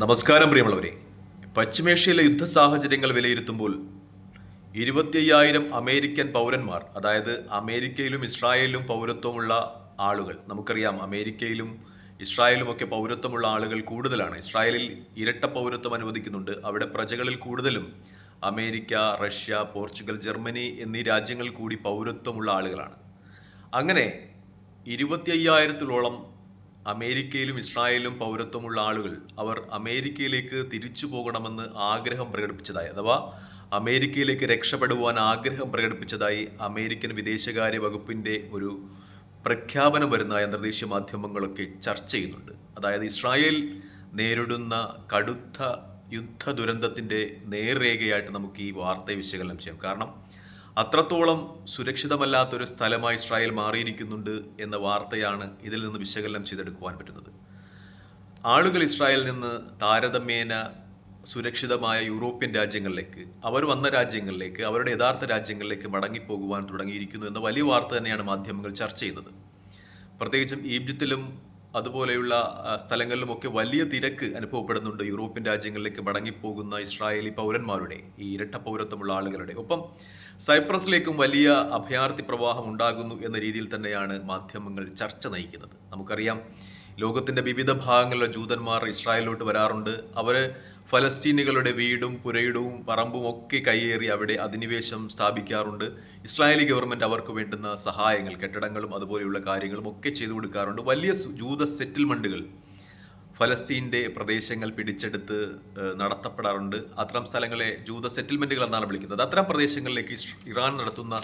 നമസ്കാരം പ്രിയമുള്ളവരെ. പശ്ചിമേഷ്യയിലെ യുദ്ധ സാഹചര്യങ്ങൾ വിലയിരുത്തുമ്പോൾ ഇരുപത്തിയ്യായിരം അമേരിക്കൻ പൗരന്മാർ അതായത് അമേരിക്കയിലും ഇസ്രായേലിലും പൗരത്വമുള്ള ആളുകൾ നമുക്കറിയാം അമേരിക്കയിലും ഇസ്രായേലും ഒക്കെ പൗരത്വമുള്ള ആളുകൾ കൂടുതലാണ്. ഇസ്രായേലിൽ ഇരട്ട പൗരത്വം അനുവദിക്കുന്നുണ്ട്. അവിടെ പ്രജകളിൽ കൂടുതലും അമേരിക്ക റഷ്യ പോർച്ചുഗൽ ജർമ്മനി എന്നീ രാജ്യങ്ങൾ കൂടി പൗരത്വമുള്ള ആളുകളാണ്. അങ്ങനെ ഇരുപത്തി അയ്യായിരത്തിലോളം അമേരിക്കയിലും ഇസ്രായേലിലും പൗരത്വമുള്ള ആളുകൾ അവർ അമേരിക്കയിലേക്ക് തിരിച്ചു പോകണമെന്ന് ആഗ്രഹം പ്രകടിപ്പിച്ചതായി അഥവാ അമേരിക്കയിലേക്ക് രക്ഷപ്പെടുവാൻ ആഗ്രഹം പ്രകടിപ്പിച്ചതായി അമേരിക്കൻ വിദേശകാര്യ വകുപ്പിന്റെ ഒരു പ്രഖ്യാപനം വരുന്ന അന്തർദേശീയ മാധ്യമങ്ങളൊക്കെ ചർച്ച ചെയ്യുന്നുണ്ട്. അതായത് ഇസ്രായേൽ നേരിടുന്ന കടുത്ത യുദ്ധ ദുരന്തത്തിന്റെ നേർരേഖയായിട്ട് നമുക്ക് ഈ വാർത്തയെ വിശകലനം ചെയ്യാം. കാരണം അത്രത്തോളം സുരക്ഷിതമല്ലാത്തൊരു സ്ഥലമായി ഇസ്രായേൽ മാറിയിരിക്കുന്നുണ്ട് എന്ന വാർത്തയാണ് ഇതിൽ നിന്ന് വിശകലനം ചെയ്തെടുക്കുവാൻ പറ്റുന്നത്. ആളുകൾ ഇസ്രായേലിൽ നിന്ന് താരതമ്യേന സുരക്ഷിതമായ യൂറോപ്യൻ രാജ്യങ്ങളിലേക്ക് അവർ വന്ന രാജ്യങ്ങളിലേക്ക് അവരുടെ യഥാർത്ഥ രാജ്യങ്ങളിലേക്ക് മടങ്ങിപ്പോകുവാൻ തുടങ്ങിയിരിക്കുന്നു എന്ന വലിയ വാർത്ത തന്നെയാണ് മാധ്യമങ്ങൾ ചർച്ച ചെയ്യുന്നത്. പ്രത്യേകിച്ചും ഈജിപ്തിലും അതുപോലെയുള്ള സ്ഥലങ്ങളിലുമൊക്കെ വലിയ തിരക്ക് അനുഭവപ്പെടുന്നുണ്ട്. യൂറോപ്യൻ രാജ്യങ്ങളിലേക്ക് മടങ്ങിപ്പോകുന്ന ഇസ്രായേലി പൗരന്മാരുടെ ഈ ഇരട്ട പൗരത്വമുള്ള ആളുകളുടെ. ഒപ്പം സൈപ്രസിലേക്കും വലിയ അഭയാർത്ഥി പ്രവാഹം ഉണ്ടാകുന്നു എന്ന രീതിയിൽ തന്നെയാണ് മാധ്യമങ്ങൾ ചർച്ച നയിക്കുന്നത്. നമുക്കറിയാം ലോകത്തിന്റെ വിവിധ ഭാഗങ്ങളിലെ ജൂതന്മാർ ഇസ്രായേലിലോട്ട് വരാറുണ്ട്. അവർ ഫലസ്തീനികളുടെ വീടും പുരയിടവും പറമ്പും ഒക്കെ കയ്യേറി അവിടെ അധിനിവേശം സ്ഥാപിക്കാറുണ്ട്. ഇസ്രായേലി ഗവൺമെന്റ് അവർക്ക് വേണ്ടുന്ന സഹായങ്ങൾ കെട്ടിടങ്ങളും അതുപോലെയുള്ള കാര്യങ്ങളും ഒക്കെ ചെയ്തു കൊടുക്കാറുണ്ട്. വലിയ ജൂത സെറ്റിൽമെന്റുകൾ ഫലസ്തീന്റെ പ്രദേശങ്ങൾ പിടിച്ചെടുത്ത് നടത്തപ്പെടാറുണ്ട്. അത്തരം സ്ഥലങ്ങളെ ജൂത സെറ്റിൽമെന്റുകൾ എന്നാണ് വിളിക്കുന്നത്. അത്തരം പ്രദേശങ്ങളിലേക്ക് ഇറാൻ നടത്തുന്ന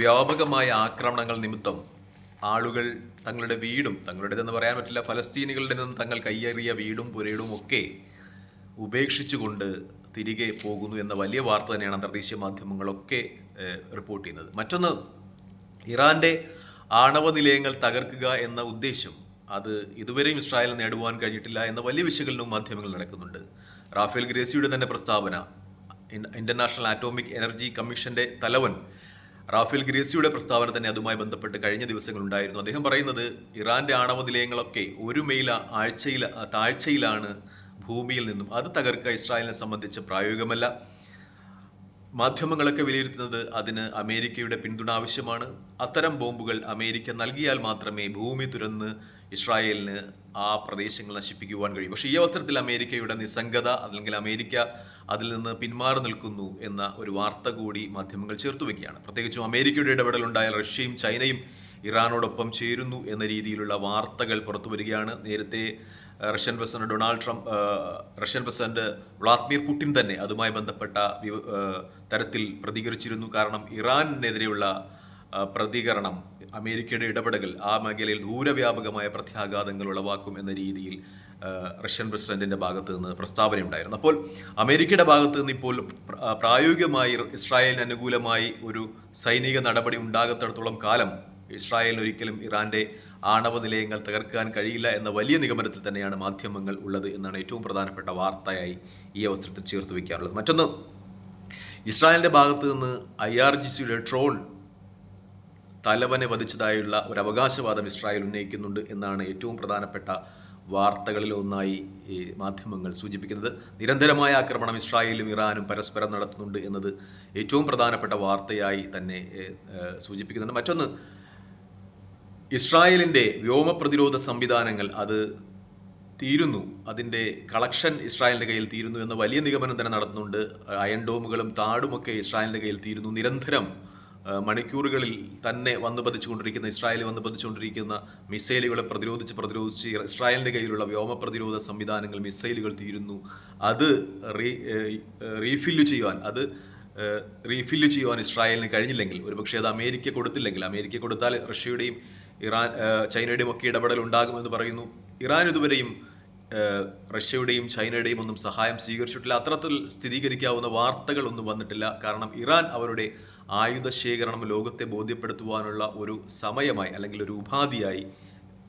വ്യാപകമായ ആക്രമണങ്ങൾ നിമിത്തം ആളുകൾ തങ്ങളുടെ വീടും തങ്ങളുടേതെന്ന് പറയാൻ പറ്റില്ല ഫലസ്തീനികളുടെ നിന്ന് തങ്ങൾ കയ്യേറിയ വീടും പുരയിടും ഒക്കെ ഉപേക്ഷിച്ചുകൊണ്ട് തിരികെ പോകുന്നു എന്ന വലിയ വാർത്ത തന്നെയാണ് അന്തർദേശീയ മാധ്യമങ്ങളൊക്കെ റിപ്പോർട്ട് ചെയ്യുന്നത്. മറ്റൊന്ന് ഇറാന്റെ ആണവ നിലയങ്ങൾ തകർക്കുക എന്ന ഉദ്ദേശം അത് ഇതുവരെയും ഇസ്രായേൽ നേടുവാൻ കഴിഞ്ഞിട്ടില്ല എന്ന വലിയ വിശകലനവും മാധ്യമങ്ങൾ നടക്കുന്നുണ്ട്. റാഫേൽ ഗ്രേസിയുടെ തന്നെ പ്രസ്താവന ഇന്റർനാഷണൽ ആറ്റോമിക് എനർജി കമ്മീഷന്റെ തലവൻ റാഫേൽ ഗ്രേസിയുടെ പ്രസ്താവന തന്നെ അതുമായി ബന്ധപ്പെട്ട് കഴിഞ്ഞ ദിവസങ്ങളുണ്ടായിരുന്നു. അദ്ദേഹം പറയുന്നത് ഇറാന്റെ ആണവ നിലയങ്ങളൊക്കെ ഒരു മെയിൽ ആഴ്ചയിൽ താഴ്ചയിലാണ് ഭൂമിയിൽ നിന്നും അത് തകർക്കുക ഇസ്രായേലിനെ സംബന്ധിച്ച് പ്രായോഗികമല്ല. മാധ്യമങ്ങളൊക്കെ വിലയിരുത്തുന്നത് അതിന് അമേരിക്കയുടെ പിന്തുണ ആവശ്യമാണ്. അത്തരം ബോംബുകൾ അമേരിക്ക നൽകിയാൽ മാത്രമേ ഭൂമി തുരന്ന് ഇസ്രായേലിന് ആ പ്രദേശങ്ങൾ നശിപ്പിക്കുവാൻ കഴിയും. പക്ഷേ ഈ അവസരത്തിൽ അമേരിക്കയുടെ നിസ്സംഗത അല്ലെങ്കിൽ അമേരിക്ക അതിൽ നിന്ന് പിന്മാറി നിൽക്കുന്നു എന്ന ഒരു വാർത്ത കൂടി മാധ്യമങ്ങൾ ചേർത്ത് വെക്കുകയാണ്. പ്രത്യേകിച്ചും അമേരിക്കയുടെ ഇടപെടലുണ്ടായ റഷ്യയും ചൈനയും ഇറാനോടൊപ്പം ചേരുന്നു എന്ന രീതിയിലുള്ള വാർത്തകൾ പുറത്തു വരികയാണ്. നേരത്തെ Russian president Donald Trump Russian president Vladimir Putin തന്നെ അതുമായി ബന്ധപ്പെട്ട തരത്തിൽ പ്രതികരിച്ചിരുന്നു. കാരണം ഇറാനെതിരെയുള്ള പ്രതികരണം അമേരിക്കയുടെ ഇടപെടൽ ആ മേഖലയിൽ ദൂരവ്യാപകമായ പ്രത്യാഘാതങ്ങൾ ഉളവാക്കും എന്ന രീതിയിൽ റഷ്യൻ പ്രസിഡന്റിന്റെ ഭാഗത്ത് നിന്ന് പ്രസ്താവന ഉണ്ടായിരുന്നു അപ്പോൾ അമേരിക്കയുടെ ഭാഗത്ത് നിന്ന് ഇപ്പോൾ പ്രായോഗികമായി ഇസ്രായേലിന് അനുകൂലമായി ഒരു സൈനിക നടപടി ഉണ്ടാകത്തിടത്തോളം കാലം ഇസ്രായേലിന് ഒരിക്കലും ഇറാന്റെ ആണവ നിലയങ്ങൾ തകർക്കാൻ കഴിയില്ല എന്ന വലിയ നിഗമനത്തിൽ തന്നെയാണ് മാധ്യമങ്ങൾ ഉള്ളത് എന്നാണ് ഏറ്റവും പ്രധാനപ്പെട്ട വാർത്തയായി ഈ അവസരത്തിൽ ചേർത്ത് വയ്ക്കാറുള്ളത്. മറ്റൊന്ന് ഇസ്രായേലിന്റെ ഭാഗത്ത് നിന്ന് ഐ ആർ ജി സിയുടെ ട്രോൺ തലവനെ വധിച്ചതായുള്ള ഒരു അവകാശവാദം ഇസ്രായേൽ ഉന്നയിക്കുന്നുണ്ട് എന്നാണ് ഏറ്റവും പ്രധാനപ്പെട്ട വാർത്തകളിൽ ഒന്നായി ഈ മാധ്യമങ്ങൾ സൂചിപ്പിക്കുന്നത്. നിരന്തരമായ ആക്രമണം ഇസ്രായേലും ഇറാനും പരസ്പരം നടത്തുന്നുണ്ട് എന്നത് ഏറ്റവും പ്രധാനപ്പെട്ട വാർത്തയായി തന്നെ സൂചിപ്പിക്കുന്നുണ്ട്. മറ്റൊന്ന് ഇസ്രായേലിന്റെ വ്യോമ പ്രതിരോധ സംവിധാനങ്ങൾ അത് തീരുന്നു. അതിന്റെ കളക്ഷൻ ഇസ്രായേലിന്റെ കയ്യിൽ തീരുന്നു എന്ന വലിയ നിഗമനം തന്നെ നടത്തുന്നുണ്ട്. അയൺ ഡോമുകളും താടുമൊക്കെ ഇസ്രായേലിന്റെ കയ്യിൽ തീരുന്നു. നിരന്തരം മണിക്കൂറുകളിൽ തന്നെ വന്നു പതിച്ചുകൊണ്ടിരിക്കുന്ന ഇസ്രായേൽ വന്നു പതിച്ചുകൊണ്ടിരിക്കുന്ന മിസൈലുകളെ പ്രതിരോധിച്ച് പ്രതിരോധിച്ച് ഇസ്രായേലിന്റെ കയ്യിലുള്ള വ്യോമ പ്രതിരോധ സംവിധാനങ്ങൾ മിസൈലുകൾ തീരുന്നു. അത് റീ റീഫില്ല് ചെയ്യുവാൻ അത് റീഫില്ല് ചെയ്യുവാൻ ഇസ്രായേലിന് കഴിഞ്ഞില്ലെങ്കിൽ ഒരുപക്ഷെ അത് അമേരിക്ക കൊടുത്തില്ലെങ്കിൽ അമേരിക്ക കൊടുത്താൽ റഷ്യയുടെയും ഇറാൻ ചൈനയുടെയും ഒക്കെ ഇടപെടൽ ഉണ്ടാകുമെന്ന് പറയുന്നു. ഇറാൻ ഇതുവരെയും റഷ്യയുടെയും ചൈനയുടെയും ഒന്നും സഹായം സ്വീകരിച്ചിട്ടില്ല. അത്തരത്തിൽ സ്ഥിരീകരിക്കാവുന്ന വാർത്തകളൊന്നും വന്നിട്ടില്ല. കാരണം ഇറാൻ അവരുടെ ആയുധ ശേഖരണം ലോകത്തെ ബോധ്യപ്പെടുത്തുവാനുള്ള ഒരു സമയമായി അല്ലെങ്കിൽ ഒരു ഉപാധിയായി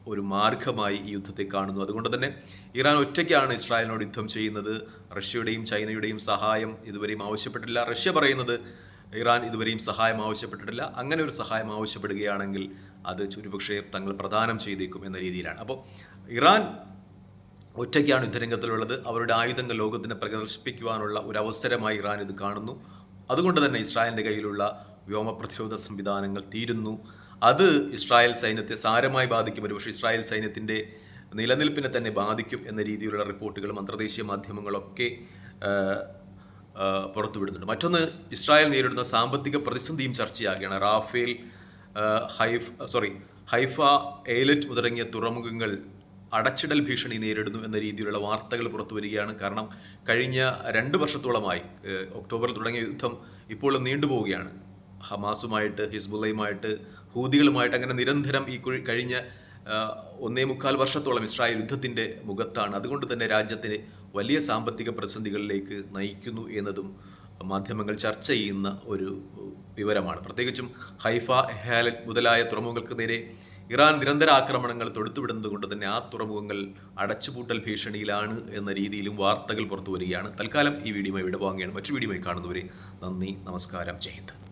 ഒരു മാർഗമായി ഈ യുദ്ധത്തെ കാണുന്നു. അതുകൊണ്ട് തന്നെ ഇറാൻ ഒറ്റയ്ക്കാണ് ഇസ്രായേലിനോട് യുദ്ധം ചെയ്യുന്നത്. റഷ്യയുടെയും ചൈനയുടെയും സഹായം ഇതുവരെയും ആവശ്യപ്പെട്ടില്ല റഷ്യ പറയുന്നത് ഇറാൻ ഇതുവരെയും സഹായം ആവശ്യപ്പെട്ടിട്ടില്ല. അങ്ങനെ ഒരു സഹായം ആവശ്യപ്പെടുകയാണെങ്കിൽ അത് ഒരുപക്ഷെ തങ്ങൾ പ്രദാനം ചെയ്തേക്കും എന്ന രീതിയിലാണ്. അപ്പോൾ ഇറാൻ ഒറ്റയ്ക്കാണ് യുദ്ധരംഗത്തിലുള്ളത് അവരുടെ ആയുധങ്ങൾ ലോകത്തിന് പ്രദർശിപ്പിക്കുവാനുള്ള ഒരു അവസരമായി ഇറാൻ ഇത് കാണുന്നു. അതുകൊണ്ട് തന്നെ ഇസ്രായേലിന്റെ കയ്യിലുള്ള വ്യോമ പ്രതിരോധ സംവിധാനങ്ങൾ തീരുന്നു. അത് ഇസ്രായേൽ സൈന്യത്തെ സാരമായി ബാധിക്കും. ഒരുപക്ഷെ ഇസ്രായേൽ സൈന്യത്തിന്റെ നിലനിൽപ്പിനെ തന്നെ ബാധിക്കും എന്ന രീതിയിലുള്ള റിപ്പോർട്ടുകളും അന്തർദേശീയ മാധ്യമങ്ങളൊക്കെ പുറത്തുവിടുന്നുണ്ട്. മറ്റൊന്ന് ഇസ്രായേൽ നേരിടുന്ന സാമ്പത്തിക പ്രതിസന്ധിയും ചർച്ചയാകുകയാണ്. റാഫേൽ ഹൈഫ് സോറി ഹൈഫ എയ്ലറ്റ് തുടങ്ങിയ തുറമുഖങ്ങൾ അടച്ചിടൽ ഭീഷണി നേരിടുന്നു എന്ന രീതിയിലുള്ള വാർത്തകൾ പുറത്തു വരികയാണ്. കാരണം കഴിഞ്ഞ രണ്ട് വർഷത്തോളമായി ഒക്ടോബറിൽ തുടങ്ങിയ യുദ്ധം ഇപ്പോഴും നീണ്ടുപോവുകയാണ് ഹമാസുമായിട്ട് ഹിസ്ബുള്ളയുമായിട്ട് ഹൂദികളുമായിട്ട് അങ്ങനെ നിരന്തരം ഈ കഴിഞ്ഞ ഒന്നേ മുക്കാൽ വർഷത്തോളം ഇസ്രായേൽ യുദ്ധത്തിന്റെ മുഖത്താണ്. അതുകൊണ്ട് തന്നെ രാജ്യത്തിന് വലിയ സാമ്പത്തിക പ്രതിസന്ധികളിലേക്ക് നയിക്കുന്നു എന്നതും മാധ്യമങ്ങൾ ചർച്ച ചെയ്യുന്ന ഒരു വിവരമാണ്. പ്രത്യേകിച്ചും ഹൈഫ ഹാല മുതലായ തുറമുഖങ്ങൾക്ക് നേരെ ഇറാൻ നിരന്തര ആക്രമണങ്ങൾ തൊടുത്തുവിടുന്നത് കൊണ്ട് തന്നെ ആ തുറമുഖങ്ങൾ അടച്ചുപൂട്ടൽ ഭീഷണിയിലാണ് എന്ന രീതിയിലും വാർത്തകൾ പുറത്തു വരികയാണ്. തൽക്കാലം ഈ വീഡിയോ ഇവിടെ വാങ്ങുകയാണ്. മറ്റു വീഡിയോ കാണുന്നവരെ നന്ദി നമസ്കാരം. ജയ് ഹിന്ദ്.